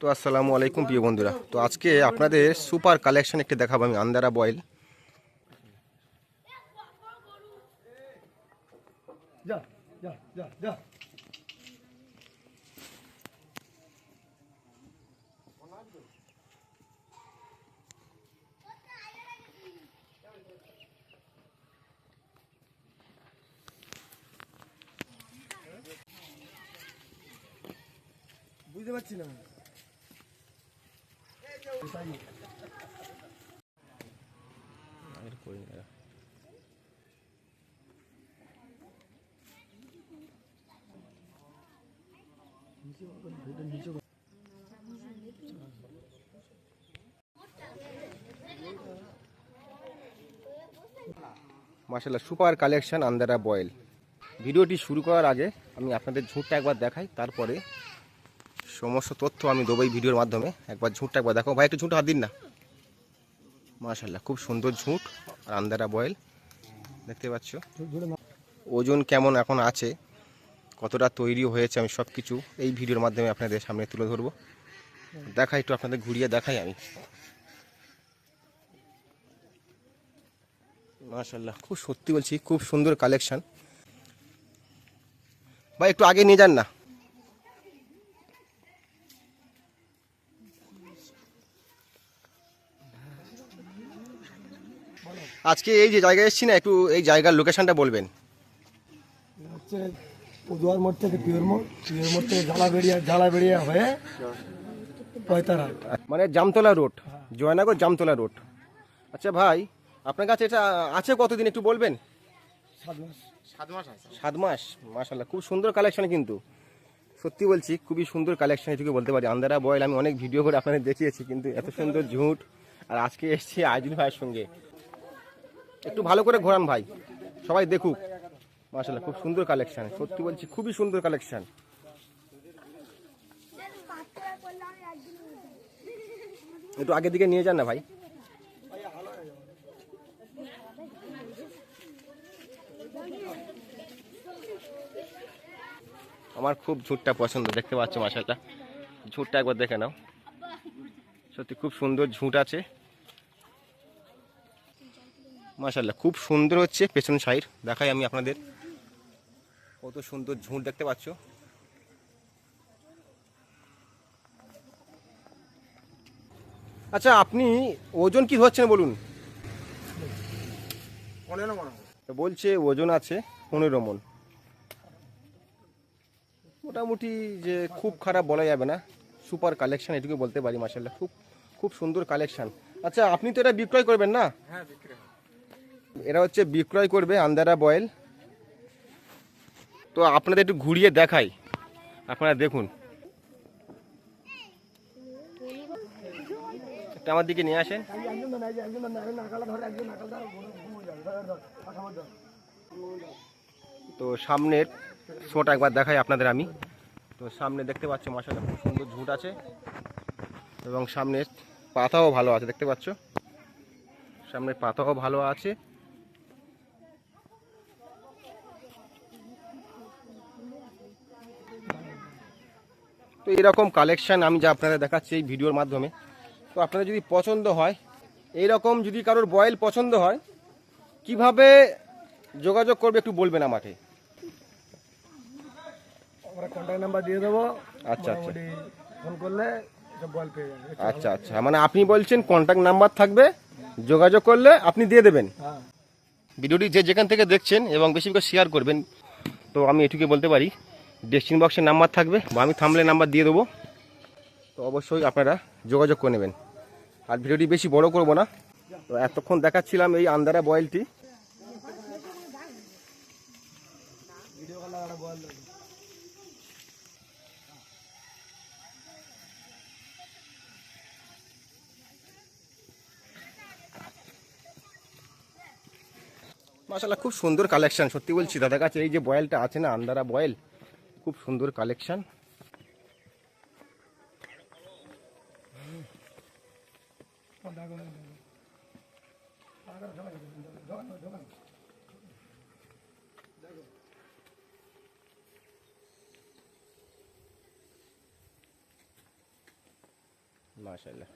তো আসসালামু আলাইকুম, প্রিয় বন্ধুরা। তো আজকে আপনাদের সুপার কালেকশন একটি দেখাবো আমি, আন্দারা বয়েল। বুঝতে পারছি না। মাসাল্লাহ সুপার কালেকশন আন্দারা বয়েল। ভিডিওটি শুরু করার আগে আমি আপনাদের ঝুঁটটা একবার দেখাই, তারপরে সমস্ত তথ্য আমি দেবো এই ভিডিওর মাধ্যমে। একবার ঝুঁটটা একবার দেখো। ভাই, একটু ঝুঁট হাত দিন না। মাশাল্লাহ খুব সুন্দর ঝুঁট, আর আন্দারা বয়েল। দেখতে পাচ্ছ? ওজন কেমন এখন আছে? কতটা তৈরি হয়েছে আমি সব কিছু এই ভিডিওর মাধ্যমে আপনাদের সামনে তুলে ধরবো। দেখাই, একটু আপনাদের ঘুরিয়ে দেখাই আমি। মাশাল্লাহ খুব সত্যি বলছি, খুব সুন্দর কালেকশন। ভাই, একটু আগে নিয়ে যান না। আজকে এই যে জায়গায় এসেছি না একটু এই জায়গার লোকেশনটা বলবেন। হচ্ছে পদুয়ার মোড় থেকে পিওর মোড় পিওর মোড় থেকে জ্বালা বেরিয়া হয়ে পয়তারা। মানে জামতলা রোড জয়নগর জামতলা রোড আচ্ছা ভাই আপনার কাছে এটা আছে কতদিন একটু বলবেন? সাত মাস। সাত মাস খুব সুন্দর কালেকশন কিন্তু। সত্যি বলছি খুবই সুন্দর কালেকশন এটুকু বলতে পারি। আন্দারা বয়েল আমি অনেক ভিডিও করে আপনাদের দেখিয়েছি কিন্তু এত সুন্দর ঝুঁট। আর আজকে এসেছি আইজুল ভাইয়ের সঙ্গে। একটু ভালো করে ঘোরান ভাই। সবাই দেখুক। মাশাল্লাহ খুব সুন্দর কালেকশন সত্যি বলছি, খুবই সুন্দর কালেকশন একটু আগের দিকে নিয়ে যান না ভাই। আমার খুব ঝুটটা পছন্দ, দেখতে পাচ্ছ মাসাটা ঝুটটা একবার দেখে নাও। সত্যি খুব সুন্দর ঝুট আছে। মাশাল্লাহ খুব সুন্দর হচ্ছে পেছন সাইড। দেখাই আমি আপনাদের। কত সুন্দর ঝুঁট দেখতে পাচ্ছ। আচ্ছা আপনি ওজন কি ধরছেন বলুন? তো বলছে ওজন আছে পনেরো মন। মোটামুটি যে খুব খারাপ বলা যাবে না। সুপার কালেকশন এটুকু বলতে পারি মাসাল্লাহ খুব খুব সুন্দর কালেকশন। আচ্ছা আপনি তো এটা বিক্রয় করবেন না? হ্যাঁ বিক্রি এরা হচ্ছে বিক্রয় করবে আন্দারা বয়েল। তো আপনাদের একটু ঘুরিয়ে দেখাই। আপনারা দেখুন। আমার দিকে নিয়ে আসেন। তো সামনের শোটা একবার দেখাই আপনাদের আমি। তো সামনে দেখতে পাচ্ছ মাসাটা খুব সুন্দর ঝুট আছে। এবং সামনের পাতাও ভালো আছে, দেখতে পাচ্ছ? সামনের পাতাও ভালো আছে। এরকম কালেকশান আমি যা আপনাদের দেখাচ্ছি এই ভিডিওর মাধ্যমে। তো আপনাদের যদি পছন্দ হয় এই রকম যদি কারোর বয়েল পছন্দ হয় কীভাবে যোগাযোগ করবে একটু বলবেন আমাকে। আমরা কন্ট্যাক্ট নাম্বার দিয়ে দেবো। আচ্ছা আচ্ছা। ফোন করলে আচ্ছা আচ্ছা। মানে আপনি বলছেন কন্ট্যাক্ট নাম্বার থাকবে যোগাযোগ করলে আপনি দিয়ে দেবেন। হ্যাঁ। ভিডিওটি যে যেখান থেকে দেখছেন এবং বেশি করে শেয়ার করবেন তো আমি এটুকু বলতে পারি। ডেস্টিন বক্সের নাম্বার থাকবে বা আমি থামলে নাম্বার দিয়ে দেবো। তো অবশ্যই আপনারা যোগাযোগ করে নেবেন। আর ভিডিওটি বেশি বড় করব না। তো এতক্ষণ দেখাচ্ছিলাম এই আন্দারা বয়েলটি। মাসাল্লাহ খুব সুন্দর কালেকশন সত্যি বলছি। দাদার কাছে এই যে বয়েলটা আছে না আন্দারা বয়েল খুব সুন্দর কালেকশন মাশাল্লাহ